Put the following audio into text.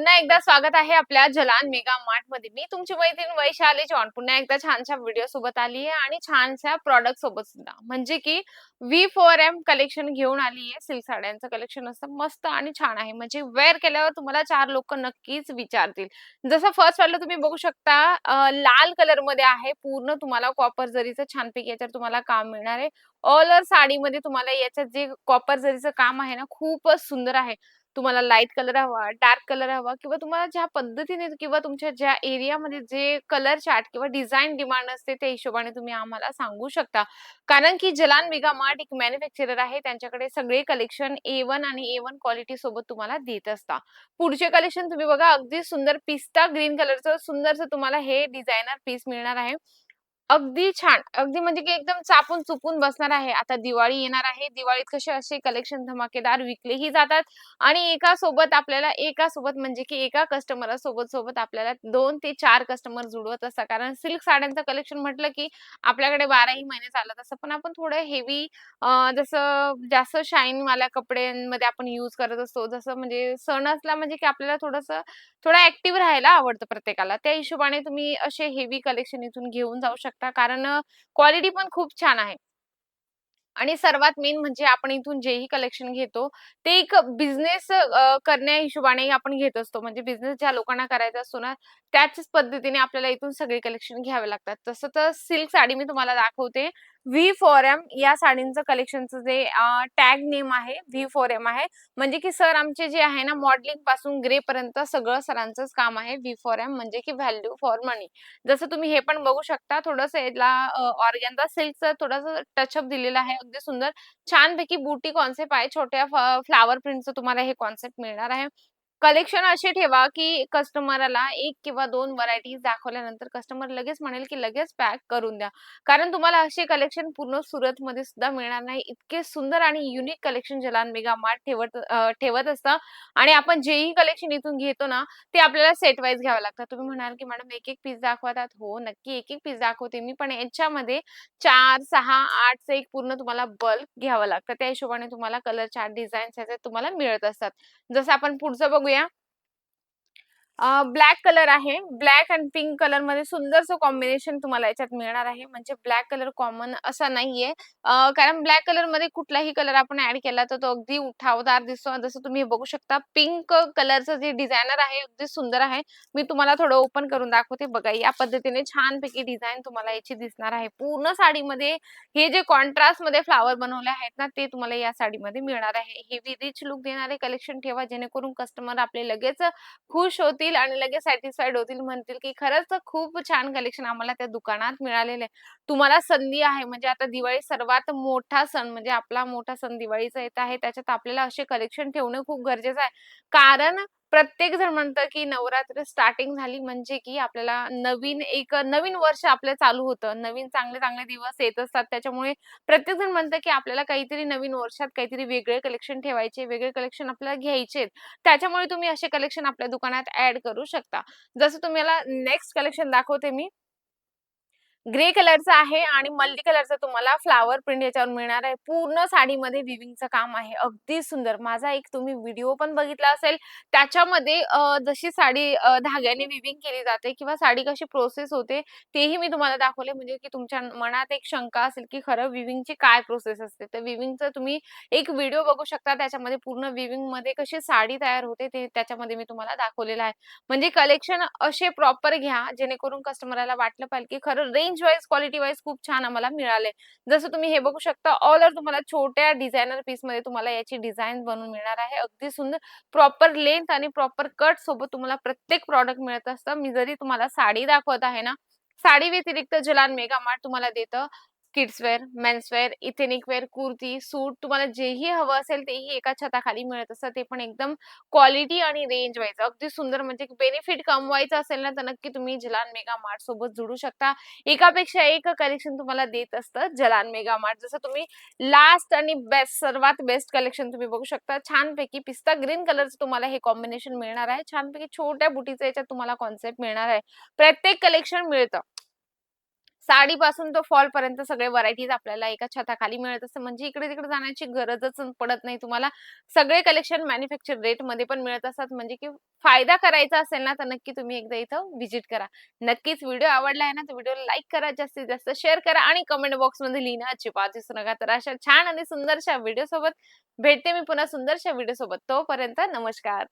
पुन्हा एकदा स्वागत आहे आपल्या जलान मेगा मार्टमध्ये. मी तुमची मैत्रीण वैशाली जॉन. पुन्हा एकदा छानशा व्हिडिओ सोबत आली आहे आणि छानशा प्रॉडक्ट सोबत सुद्धा. म्हणजे की व्ही फोर एम कलेक्शन घेऊन आली आहे. सिल्क साड्यांचं कलेक्शन असतं मस्त आणि छान आहे. म्हणजे वेअर केल्यावर तुम्हाला चार लोक नक्कीच विचारतील. जसं फर्स्ट वाला तुम्ही बघू शकता लाल कलरमध्ये आहे. पूर्ण तुम्हाला कॉपर जरीचं छानपैकी याच्यावर तुम्हाला काम मिळणार आहे. ऑल ओव्हर साडीमध्ये तुम्हाला याच्यात जे कॉपर जरीचं काम आहे ना खूपच सुंदर आहे. तुम्हाला लाइट कलर हवा, डार्क कलर हवा किंवा तुम्हाला ज्या पद्धतीने किंवा तुमच्या ज्या एरियामध्ये जे कलर चार्ट किंवा डिझाईन डिमांड असते त्या हिशोबाने तुम्ही आम्हाला सांगू शकता. कारण की जलान मेगा मार्ट एक मॅन्युफॅक्चरर आहे. त्यांच्याकडे सगळे कलेक्शन A1 आणि A1 क्वालिटी सोबत तुम्हाला देत असतात. पुढचे कलेक्शन तुम्ही बघा अगदी सुंदर पिस्ता ग्रीन कलरचं सुंदरसं तुम्हाला हे डिझायनर पीस मिळणार आहे. अगदी छान. अगदी म्हणजे की एकदम चापून चुपून बसणार आहे. आता दिवाळी येणार आहे. दिवाळीत कसे असे कलेक्शन धमाकेदार विकलेही जातात आणि एका सोबत आपल्याला एका सोबत म्हणजे की एका कस्टमर सोबत सोबत आपल्याला 2 ते 4 कस्टमर जुळवत असतात. कारण सिल्क साड्यांचं कलेक्शन म्हटलं की आपल्याकडे 12ही महिने चालत असतं. पण आपण थोडं हेवी जसं जास्त शाईनवाल्या कपड्यांमध्ये आपण यूज करत असतो. जसं म्हणजे सण असला म्हणजे की आपल्याला थोडंसं थोडं ॲक्टिव्ह राहायला आवडतं प्रत्येकाला. त्या हिशोबाने तुम्ही असे हेवी कलेक्शन इथून घेऊन जाऊ शकता. कारण क्वालिटी पण खूप छान आहे. आणि सर्वात मेन म्हणजे आपण इथून जेही कलेक्शन घेतो, ते एक बिझनेस करण्या हिशोबाने आपण घेत असतो. म्हणजे बिझनेस ज्या लोकांना करायचा असतो ना, त्याच पद्धतीने आपल्याला इथून सगळे कलेक्शन घ्यावे लागतात. तसं तर सिल्क साडी मी तुम्हाला दाखवते. व्ही फॉर एम या साडींचं कलेक्शनचं जे टॅग नेम आहे, व्ही फॉर एम आहे. म्हणजे की सर आमचे जे आहे ना, मॉडेलिंगपासून ग्रे पर्यंत सगळं सरांचंच काम आहे. व्ही फॉर एम म्हणजे की व्हॅल्यू फॉर मनी. जसं तुम्ही हे पण बघू शकता, थोडंसं याला अ, सिल्कचं थोडंसं टचअप दिलेलं आहे. अगदी सुंदर. छानपैकी बुटी कॉन्सेप्ट आहे. छोट्या फ्लॉवर प्रिंटचं तुम्हाला हे कॉन्सेप्ट मिळणार आहे. कलेक्शन असे ठेवा, की कस्टमरला एक किंवा दोन व्हरायटीज दाखवल्यानंतर कस्टमर लगेच म्हणेल, की लगेच पॅक करून द्या. कारण तुम्हाला असे कलेक्शन पूर्ण सुरतमध्ये सुद्धा मिळणार नाही. इतके सुंदर आणि unique collection Jalan mega mart ठेवत ठेवत असतं आणि आपण जेही कलेक्शन इथून घेतो ना, ते आपल्याला सेट वाईज घ्यावं लागतं. तुम्ही म्हणाल, की मॅडम 1-1 पीस दाखवतात. हो, नक्की 1-1 पीस दाखवते मी. पण याच्यामध्ये 4, 6, 8चं एक पूर्ण तुम्हाला बल्क घ्यावं लागतं. त्या हिशोबाने तुम्हाला कलर चार डिझाईन्स तुम्हाला मिळत असतात. जसं आपण पुढचं बघू अ, ब्लॅक कलर आहे. ब्लॅक अँड पिंक कलरमध्ये सुंदरसं कॉम्बिनेशन तुम्हाला याच्यात मिळणार आहे. म्हणजे ब्लॅक कलर कॉमन असा नाहीये. कारण ब्लॅक कलरमध्ये कुठलाही कलर आपण ऍड केला तर तो अगदी उठावदार दिसतो. जसं तुम्ही हे बघू शकता पिंक कलरचं जे डिझायनर आहे अगदी सुंदर आहे. मी तुम्हाला थोडं ओपन करून दाखवते. बघा या पद्धतीने छानपैकी डिझाईन तुम्हाला याची दिसणार आहे. पूर्ण साडीमध्ये हे जे कॉन्ट्रास्टमध्ये फ्लॉवर बनवले आहेत ना, ते तुम्हाला या साडीमध्ये मिळणार आहे. हेवी रिच लूक देणारे कलेक्शन ठेवा जेणेकरून कस्टमर आपले लगेच खुश होतील आणि लगेच सॅटिस्फाईड होतील. म्हणतील, की खरंच खूप छान कलेक्शन आम्हाला त्या दुकानात मिळालेलं आहे. तुम्हाला संधी आहे म्हणजे आता दिवाळी सर्वात मोठा सण म्हणजे आपला मोठा सण दिवाळीचा येत आहे. त्याच्यात आपल्याला असे कलेक्शन ठेवणं खूप गरजेचं आहे. कारण प्रत्येक जण म्हणतं, की नवरात्र स्टार्टिंग झाली म्हणजे की आपल्याला नवीन एक नवीन वर्ष आपलं चालू होतं. नवीन चांगले-चांगले दिवस येत असतात. त्याच्यामुळे प्रत्येक जण म्हणतं, की आपल्याला काहीतरी नवीन वर्षात काहीतरी वेगळे कलेक्शन ठेवायचे, वेगळे कलेक्शन आपल्याला घ्यायचे त्याच्यामुळे तुम्ही असे कलेक्शन आपल्या दुकानात ऍड करू शकता. जसं तुम्हाला नेक्स्ट कलेक्शन दाखवते मी. ग्रे कलरचा आहे आणि मल्टी कलरचा तुम्हाला फ्लॉवर प्रिंट याच्यावर मिळणार आहे. पूर्ण साडीमध्ये विविंगचं काम आहे. अगदी सुंदर. माझा एक तुम्ही व्हिडिओ पण बघितला असेल. त्याच्यामध्ये जशी साडी धाग्याने विविंग केली जाते किंवा साडी कशी प्रोसेस होते, तेही मी तुम्हाला दाखवले. म्हणजे की तुमच्या मनात एक शंका असेल, की खरं विविंगची काय प्रोसेस असते. तर विविंगचं तुम्ही एक व्हिडिओ बघू शकता. त्याच्यामध्ये पूर्ण विविंगमध्ये कशी साडी तयार होते ते त्याच्यामध्ये मी तुम्हाला दाखवलेलं आहे. म्हणजे कलेक्शन असे प्रॉपर घ्या, जेणेकरून कस्टमरला वाटलं पाहिजे, की खरं रेंज वाईज, क्वालिटी वाईज खूप छान आम्हाला मिळाले. जसं तुम्ही हे बघू शकता ऑल ओव्हर तुम्हाला छोट्या डिझायनर पीसमध्ये तुम्हाला याची डिझाईन बनवून मिळणार आहे. अगदी सुंदर प्रॉपर लेंथ आणि प्रॉपर कट सोबत तुम्हाला प्रत्येक प्रॉडक्ट मिळत असतं. मी जरी तुम्हाला साडी दाखवत आहे ना, साडी व्यतिरिक्त जलान मेगा मार्ट तुम्हाला देतं kids wear, men's wear, ethnic wear, kurti, suit तुम्हाला जेही हवं असेल तेही एका छताखाली मिळत असतं. ते पण एकदम क्वालिटी आणि रेंज वाईज अगदी सुंदर म्हणजे बेनिफिट कमवायचं असेल ना, तर नक्की तुम्ही जलान मेगा मार्ट सोबत जोडू शकता. एकापेक्षा एक कलेक्शन तुम्हाला देत असतं जलान मेगा मार्ट. जसं तुम्ही लास्ट आणि बेस्ट सर्वात बेस्ट कलेक्शन तुम्ही बघू शकता. छानपैकी पिस्ता ग्रीन कलरचं तुम्हाला हे कॉम्बिनेशन मिळणार आहे. छानपैकी छोट्या बुटीचं याच्यात तुम्हाला कॉन्सेप्ट मिळणार आहे. प्रत्येक कलेक्शन मिळतं. साडीपासून तो फॉल पर्यंत सगळे व्हरायटीज आपल्याला एका छताखाली मिळत असतं. म्हणजे इकडे-तिकडे जाण्याची गरजच पडत नाही तुम्हाला. सगळे कलेक्शन मॅन्युफॅक्चर रेटमध्ये पण मिळत असतात. म्हणजे की फायदा करायचा असेल ना, तर नक्की तुम्ही एकदा इथं व्हिजिट करा. नक्कीच व्हिडिओ आवडला आहे ना, तर व्हिडिओ लाईक करा, जास्तीत जास्त शेअर करा आणि कमेंट बॉक्समध्ये लिहिणं अजिबात विसरू नका. तर अशा छान आणि सुंदरशा व्हिडिओ सोबत भेटते मी पुन्हा सुंदरशा व्हिडिओसोबत. तोपर्यंत नमस्कार.